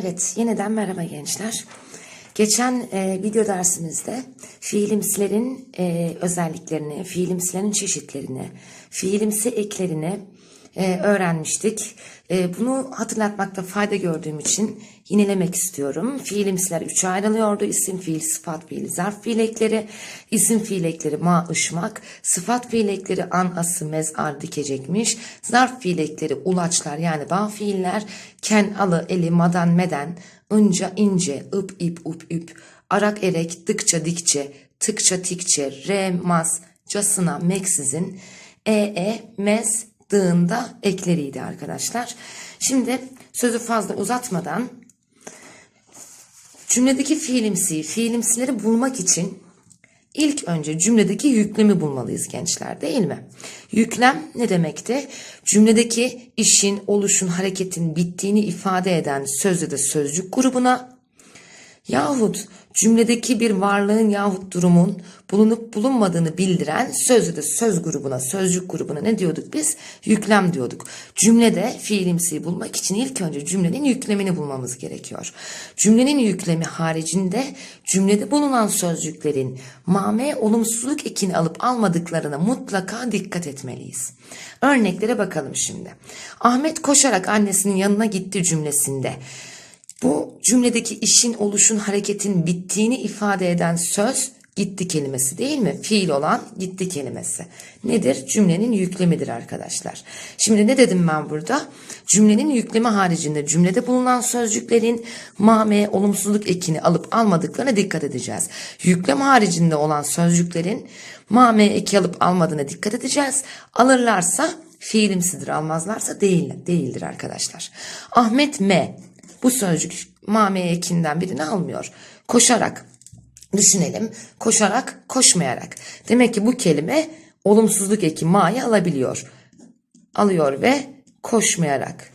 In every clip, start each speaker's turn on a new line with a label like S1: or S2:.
S1: Evet, yeniden merhaba gençler. Geçen e, video dersimizde fiilimsilerin e, özelliklerini, fiilimsilerin çeşitlerini, fiilimsi eklerini e, öğrenmiştik. E, bunu hatırlatmakta fayda gördüğüm için yinelemek istiyorum. Fiilimsiler üçe ayrılıyordu. İsim fiil, sıfat fiil, zarf fiil ekleri, isim fiil ekleri ma, ışmak, sıfat fiil ekleri an, ası, mez, ar, dikecekmiş, zarf fiil ekleri ulaçlar yani bağ fiiller, ken, alı, eli, madan, meden, ınca, ince, ıp, ip, up, üp, arak, erek, dıkça, dikçe, tıkça, tikçe, re, mas, casına, meksizin, e, e, mez, dığında ekleriydi arkadaşlar. Şimdi sözü fazla uzatmadan cümledeki fiilimsi, fiilimsileri bulmak için ilk önce cümledeki yüklemi bulmalıyız gençler değil mi? Yüklem ne demekti? Cümledeki işin, oluşun, hareketin bittiğini ifade eden sözde de sözcük grubuna yahut cümledeki bir varlığın yahut durumun bulunup bulunmadığını bildiren sözde de söz grubuna, sözcük grubuna ne diyorduk biz? Yüklem diyorduk. Cümlede fiilimsiyi bulmak için ilk önce cümlenin yüklemini bulmamız gerekiyor. Cümlenin yüklemi haricinde cümlede bulunan sözcüklerin mame olumsuzluk ekini alıp almadıklarına mutlaka dikkat etmeliyiz. Örneklere bakalım şimdi. Ahmet koşarak annesinin yanına gitti cümlesinde. Bu cümledeki işin, oluşun, hareketin bittiğini ifade eden söz gitti kelimesi değil mi? Fiil olan gitti kelimesi. Nedir? Cümlenin yüklemidir arkadaşlar. Şimdi ne dedim ben burada? Cümlenin yüklemi haricinde cümlede bulunan sözcüklerin mame, olumsuzluk ekini alıp almadıklarına dikkat edeceğiz. Yüklem haricinde olan sözcüklerin mame eki alıp almadığına dikkat edeceğiz. Alırlarsa fiilimsidir, almazlarsa değil, değildir arkadaşlar. Ahmet M bu sözcük mame ekinden birini almıyor. Koşarak düşünelim. Koşarak, koşmayarak. Demek ki bu kelime olumsuzluk eki ma'yı alabiliyor. Alıyor ve koşmayarak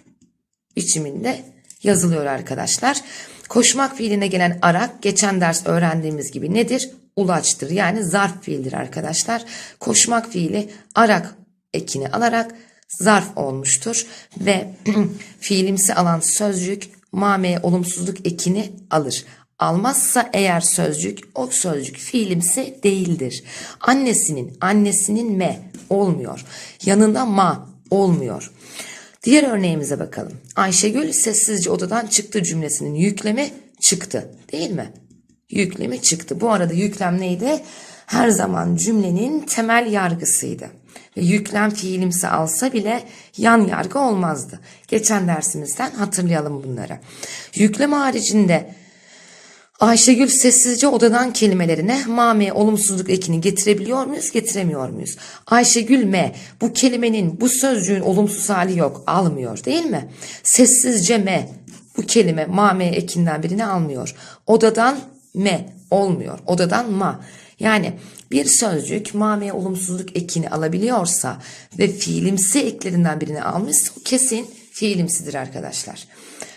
S1: biçiminde yazılıyor arkadaşlar. Koşmak fiiline gelen arak geçen ders öğrendiğimiz gibi nedir? Ulaçtır yani zarf fiildir arkadaşlar. Koşmak fiili arak ekini alarak zarf olmuştur ve fiilimsi alan sözcük mameye olumsuzluk ekini alır. Almazsa eğer sözcük o sözcük fiilimsi değildir. Annesinin annesinin me olmuyor. Yanında ma olmuyor. Diğer örneğimize bakalım. Ayşegül sessizce odadan çıktı cümlesinin yüklemi çıktı değil mi? Yüklemi çıktı. Bu arada yüklem neydi? Her zaman cümlenin temel yargısıydı. Yüklem fiilimsi alsa bile yan yargı olmazdı. Geçen dersimizden hatırlayalım bunları. Yüklem haricinde Ayşegül sessizce odadan kelimelerine mame olumsuzluk ekini getirebiliyor muyuz, getiremiyor muyuz? Ayşegül me bu kelimenin, bu sözcüğün olumsuz hali yok, almıyor değil mi? Sessizce me bu kelime mame ekinden birini almıyor. Odadan me olmuyor. Odadan ma. Yani bir sözcük mame olumsuzluk ekini alabiliyorsa ve fiilimsi eklerinden birini almışsa o kesin fiilimsidir arkadaşlar.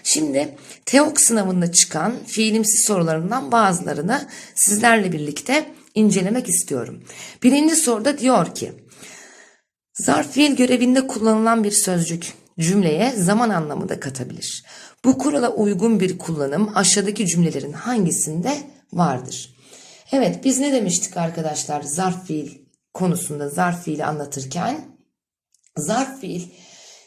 S1: Şimdi TEOK sınavında çıkan fiilimsi sorularından bazılarını sizlerle birlikte incelemek istiyorum. Birinci soruda diyor ki zarf fiil görevinde kullanılan bir sözcük cümleye zaman anlamı da katabilir. Bu kurala uygun bir kullanım aşağıdaki cümlelerin hangisinde vardır? Evet biz ne demiştik arkadaşlar zarf fiil konusunda zarf fiili anlatırken? Zarf fiil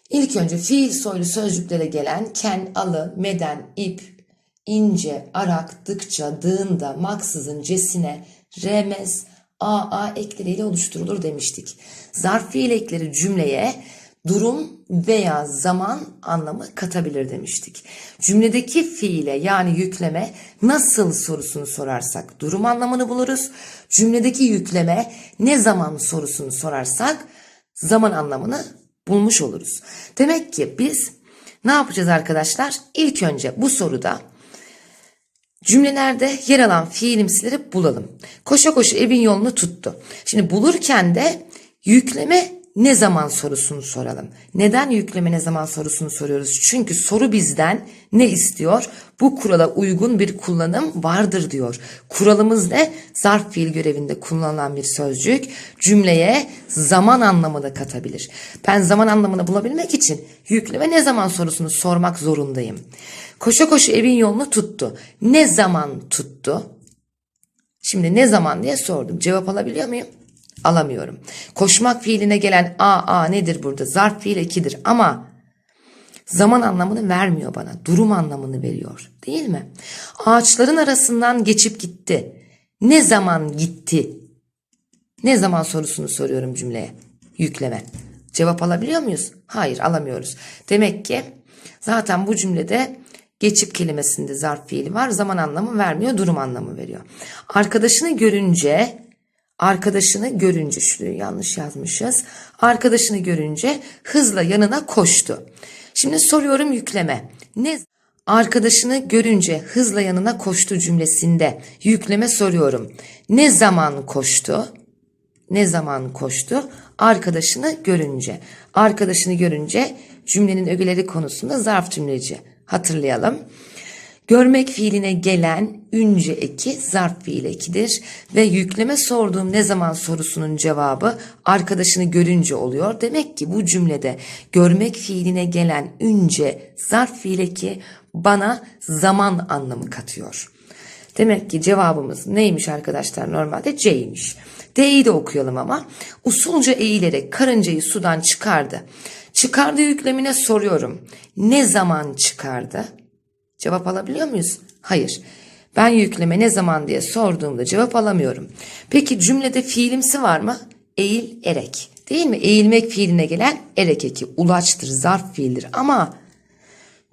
S1: ilk önce fiil soylu sözcüklere gelen ken, alı, meden, ip, ince, arak, dıkça, dığında, maksızın, cesine, remez, aa ekleriyle oluşturulur demiştik. Zarf fiil ekleri cümleye durum veya zaman anlamı katabilir demiştik. Cümledeki fiile yani yükleme nasıl sorusunu sorarsak durum anlamını buluruz. Cümledeki yükleme ne zaman sorusunu sorarsak zaman anlamını bulmuş oluruz. Demek ki biz ne yapacağız arkadaşlar? İlk önce bu soruda cümlelerde yer alan fiilimsileri bulalım. Koşa koşa evin yolunu tuttu. Şimdi bulurken de yükleme ne zaman sorusunu soralım. Neden yükleme ne zaman sorusunu soruyoruz? Çünkü soru bizden ne istiyor? Bu kurala uygun bir kullanım vardır diyor. Kuralımız ne? Zarf fiil görevinde kullanılan bir sözcük cümleye zaman anlamı da katabilir. Ben zaman anlamını bulabilmek için yükleme ne zaman sorusunu sormak zorundayım. Koşa koşa evin yolunu tuttu. Ne zaman tuttu? Şimdi ne zaman diye sordum. Cevap alabiliyor muyum? Alamıyorum. Koşmak fiiline gelen a a nedir burada? Zarf fiil ekidir ama zaman anlamını vermiyor bana. Durum anlamını veriyor. Değil mi? Ağaçların arasından geçip gitti. Ne zaman gitti? Ne zaman sorusunu soruyorum cümleye. Yükleme. Cevap alabiliyor muyuz? Hayır alamıyoruz. Demek ki zaten bu cümlede geçip kelimesinde zarf fiili var. Zaman anlamı vermiyor, durum anlamı veriyor. Arkadaşını görünce Arkadaşını görünce şurayı yanlış yazmışız. Arkadaşını görünce hızla yanına koştu. Şimdi soruyorum yükleme. Ne arkadaşını görünce hızla yanına koştu cümlesinde yükleme soruyorum. Ne zaman koştu? Ne zaman koştu? Arkadaşını görünce. Arkadaşını görünce cümlenin ögeleri konusunda zarf cümleci. Hatırlayalım. Görmek fiiline gelen ünce eki zarf fiil ekidir ve yükleme sorduğum ne zaman sorusunun cevabı arkadaşını görünce oluyor. Demek ki bu cümlede görmek fiiline gelen ünce zarf fiil eki bana zaman anlamı katıyor. Demek ki cevabımız neymiş arkadaşlar? Normalde C'ymiş. D'yi de okuyalım ama. Usulca eğilerek karıncayı sudan çıkardı. Çıkardığı yüklemine soruyorum. Ne zaman çıkardı? Cevap alabiliyor muyuz? Hayır. Ben yükleme ne zaman diye sorduğumda cevap alamıyorum. Peki cümlede fiilimsi var mı? Eğil, erek. Değil mi? Eğilmek fiiline gelen erek eki. Ulaçtır, zarf fiildir ama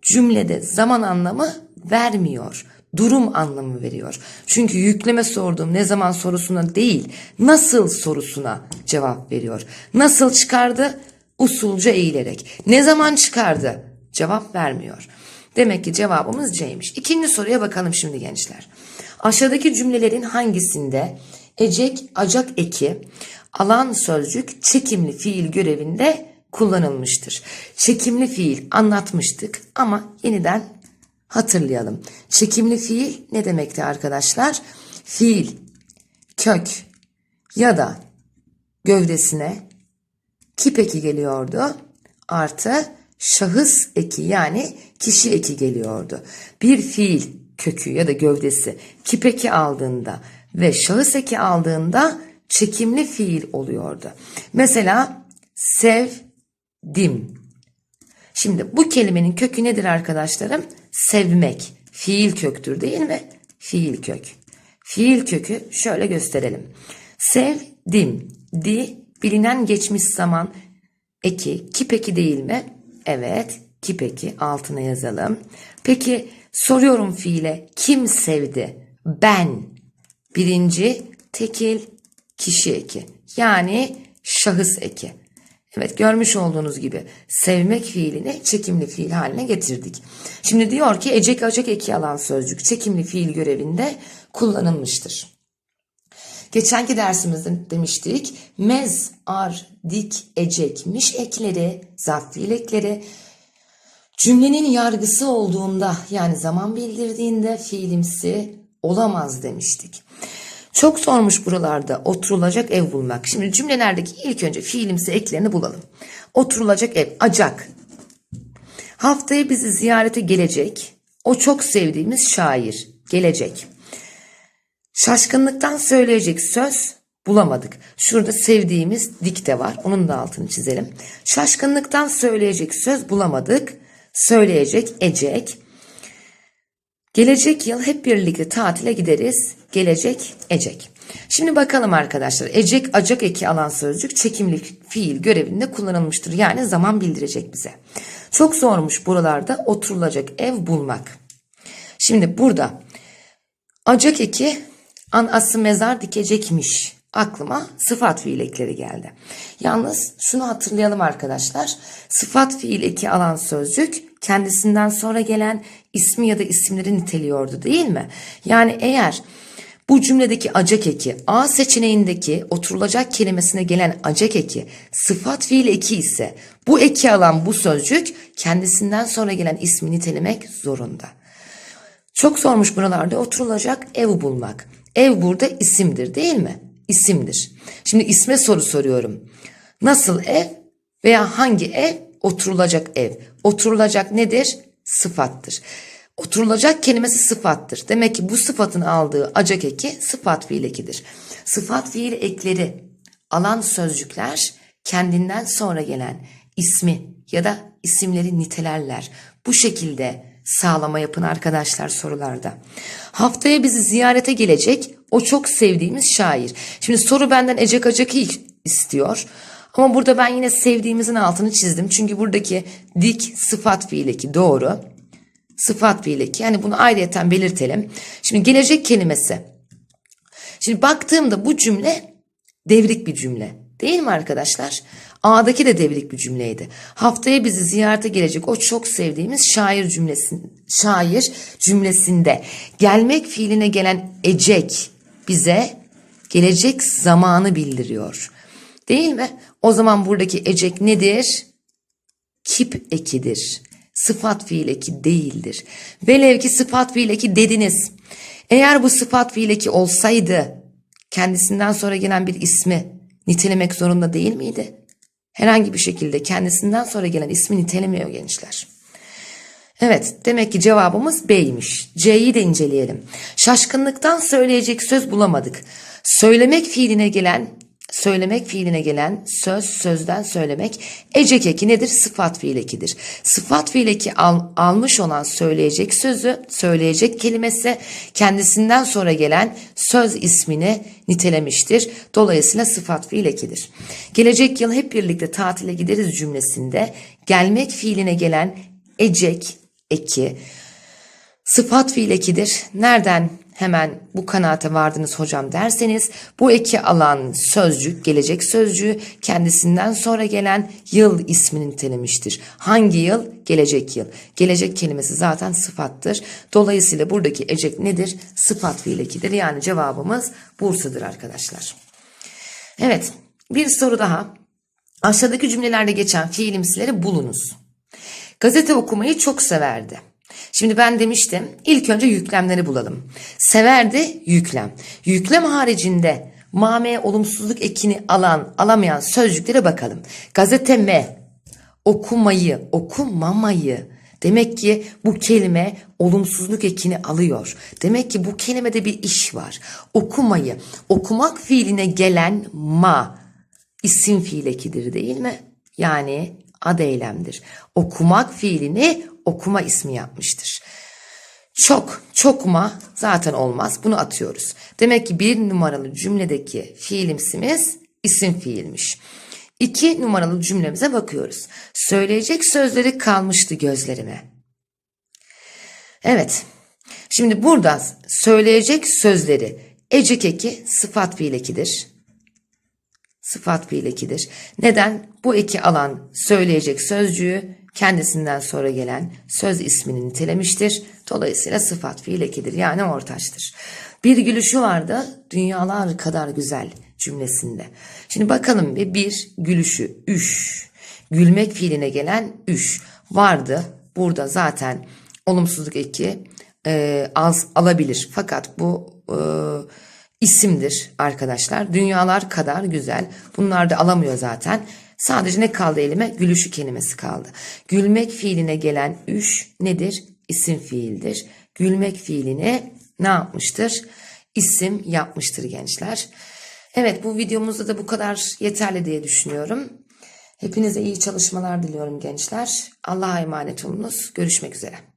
S1: cümlede zaman anlamı vermiyor. Durum anlamı veriyor. Çünkü yükleme sorduğum ne zaman sorusuna değil, nasıl sorusuna cevap veriyor. Nasıl çıkardı? Usulca eğilerek. Ne zaman çıkardı? Cevap vermiyor. Demek ki cevabımız C'ymiş. İkinci soruya bakalım şimdi gençler. Aşağıdaki cümlelerin hangisinde ecek, acak eki, alan sözcük çekimli fiil görevinde kullanılmıştır? Çekimli fiil anlatmıştık ama yeniden hatırlayalım. Çekimli fiil ne demekti arkadaşlar? Fiil, kök ya da gövdesine kip eki geliyordu artı şahıs eki yani kişi eki geliyordu. Bir fiil kökü ya da gövdesi kip eki aldığında ve şahıs eki aldığında çekimli fiil oluyordu. Mesela sevdim. Şimdi bu kelimenin kökü nedir arkadaşlarım? Sevmek. Fiil köktür değil mi? Fiil kök. Fiil kökü şöyle gösterelim. Sevdim. Di bilinen geçmiş zaman eki. Kip eki değil mi? Evet. Kip eki altına yazalım. Peki soruyorum fiile. Kim sevdi? Ben. Birinci tekil kişi eki. Yani şahıs eki. Evet görmüş olduğunuz gibi sevmek fiilini çekimli fiil haline getirdik. Şimdi diyor ki ecek acek eki alan sözcük çekimli fiil görevinde kullanılmıştır. Geçenki dersimizde demiştik mez, ar, dik, ecekmiş ekleri, zarf ekleri cümlenin yargısı olduğunda yani zaman bildirdiğinde fiilimsi olamaz demiştik. Çok sormuş buralarda oturulacak ev bulmak. Şimdi cümlelerdeki ilk önce fiilimsi eklerini bulalım. Oturulacak ev, acak. Haftaya bizi ziyarete gelecek. O çok sevdiğimiz şair gelecek. Şaşkınlıktan söyleyecek söz bulamadık. Şurada sevdiğimiz dikte var. Onun da altını çizelim. Şaşkınlıktan söyleyecek söz bulamadık. Söyleyecek, ecek. Gelecek yıl hep birlikte tatile gideriz. Gelecek, ecek. Şimdi bakalım arkadaşlar. Ecek, acak eki alan sözcük çekimli fiil görevinde kullanılmıştır. Yani zaman bildirecek bize. Çok zormuş buralarda oturulacak ev bulmak. Şimdi burada acak eki an ası mezar dikecekmiş. Aklıma sıfat fiil ekleri geldi. Yalnız şunu hatırlayalım arkadaşlar. Sıfat fiil eki alan sözcük kendisinden sonra gelen ismi ya da isimleri niteliyordu değil mi? Yani eğer bu cümledeki acak eki A seçeneğindeki oturulacak kelimesine gelen acak eki sıfat fiil eki ise bu eki alan bu sözcük kendisinden sonra gelen ismi nitelemek zorunda. Çok sormuş buralarda oturulacak ev bulmak. Ev burada isimdir değil mi? İsimdir. Şimdi isme soru soruyorum. Nasıl ev veya hangi ev? Oturulacak ev. Oturulacak nedir? Sıfattır. Oturulacak kelimesi sıfattır. Demek ki bu sıfatın aldığı acak eki sıfat fiil ekidir. Sıfat fiil ekleri alan sözcükler kendinden sonra gelen ismi ya da isimleri nitelerler. Bu şekilde sağlama yapın arkadaşlar sorularda. Haftaya bizi ziyarete gelecek o çok sevdiğimiz şair. Şimdi soru benden Ecek Acak'ı istiyor. Ama burada ben yine sevdiğimizin altını çizdim. Çünkü buradaki dik sıfat fiil eki doğru. Sıfat fiil eki. Yani bunu ayrıyeten belirtelim. Şimdi gelecek kelimesi. Şimdi baktığımda bu cümle devrik bir cümle. Değil mi arkadaşlar? A'daki de devrik bir cümleydi. Haftaya bizi ziyarete gelecek o çok sevdiğimiz şair cümlesin, şair cümlesinde gelmek fiiline gelen ecek bize gelecek zamanı bildiriyor. Değil mi? O zaman buradaki ecek nedir? Kip ekidir. Sıfat fiil eki değildir. Velev ki sıfat fiil eki dediniz. Eğer bu sıfat fiil eki olsaydı kendisinden sonra gelen bir ismi nitelemek zorunda değil miydi? Herhangi bir şekilde kendisinden sonra gelen ismi nitelemiyor gençler. Evet, demek ki cevabımız B'ymiş. C'yi de inceleyelim. Şaşkınlıktan söyleyecek söz bulamadık. Söylemek fiiline gelen söylemek fiiline gelen söz sözden söylemek ecek eki nedir? Sıfat fiil ekidir. Sıfat fiil eki al, almış olan söyleyecek sözü, söyleyecek kelimesi kendisinden sonra gelen söz ismini nitelemiştir. Dolayısıyla sıfat fiil ekidir. Gelecek yıl hep birlikte tatile gideriz cümlesinde gelmek fiiline gelen ecek eki sıfat fiil ekidir. Nereden hemen bu kanaate vardınız hocam derseniz bu eki alan sözcük gelecek sözcüğü kendisinden sonra gelen yıl ismini nitelemiştir. Hangi yıl? Gelecek yıl. Gelecek kelimesi zaten sıfattır. Dolayısıyla buradaki ecek nedir? Sıfat fiil ekidir. Yani cevabımız Bursa'dır arkadaşlar. Evet bir soru daha. Aşağıdaki cümlelerde geçen fiilimsileri bulunuz. Gazete okumayı çok severdi. Şimdi ben demiştim ilk önce yüklemleri bulalım. Severdi yüklem. Yüklem haricinde mame olumsuzluk ekini alan alamayan sözcüklere bakalım. Gazete me okumayı okumamayı Demek ki bu kelime olumsuzluk ekini alıyor. Demek ki bu kelimede bir iş var. Okumayı, okumak fiiline gelen ma isim fiil ekidir değil mi? Yani ad eylemdir. Okumak fiilini okuma ismi yapmıştır. Çok, çokma zaten olmaz. Bunu atıyoruz. Demek ki bir numaralı cümledeki fiilimsimiz isim fiilmiş. İki numaralı cümlemize bakıyoruz. Söyleyecek sözleri kalmıştı gözlerime. Evet. Şimdi burada söyleyecek sözleri ecek eki sıfat fiil ekidir. Sıfat fiil ekidir. Neden? Bu eki alan söyleyecek sözcüğü kendisinden sonra gelen söz ismini nitelemiştir. Dolayısıyla sıfat fiil ekidir yani ortaçtır. Bir gülüşü vardı dünyalar kadar güzel cümlesinde. Şimdi bakalım bir bir gülüşü üş. Gülmek fiiline gelen üş vardı. Burada zaten olumsuzluk eki e, az alabilir. Fakat bu e, isimdir arkadaşlar. Dünyalar kadar güzel. Bunlar da alamıyor zaten. Sadece ne kaldı elime? Gülüşü kelimesi kaldı. Gülmek fiiline gelen üş nedir? İsim fiildir. Gülmek fiiline ne yapmıştır? İsim yapmıştır gençler. Evet bu videomuzda da bu kadar yeterli diye düşünüyorum. Hepinize iyi çalışmalar diliyorum gençler. Allah'a emanet olunuz. Görüşmek üzere.